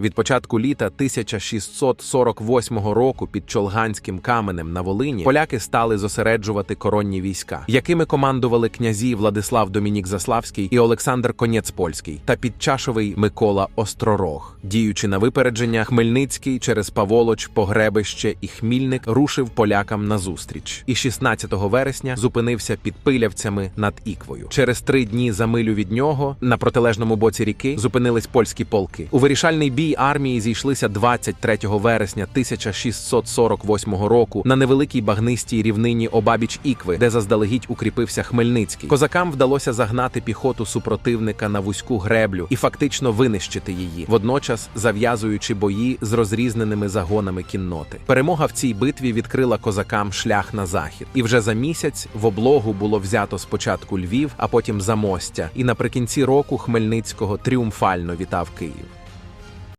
Від початку літа 1648 року під Чолганським каменем на Волині поляки стали зосереджувати коронні війська, якими командували князі Владислав Домінік Заславський і Олександр Конєц Польський та підчашовий Микола Остророг. Діючи на випередження, Хмельницький через Паволоч, Погребище і Хмільник рушив полякам назустріч. І 16 вересня зупинився під пилявцями над Іквою. Через три дні за милю від нього на протилежному боці ріки зупинились польські полки. У вирішальний бій армії зійшлися 23 вересня 1648 року на невеликій багнистій рівнині обабіч Ікви, де заздалегідь укріпився Хмельницький. Козакам вдалося загнати піхоту супротивника на вузьку греблю і фактично винищити її, водночас зав'язуючи бої з розрізненими загонами кінноти. Перемога в цій битві відкрила козакам шлях на захід, і вже за місяць в облогу було взято спочатку Львів, а потім Замостя. І наприкінці року Хмельницького тріумфально вітав Київ.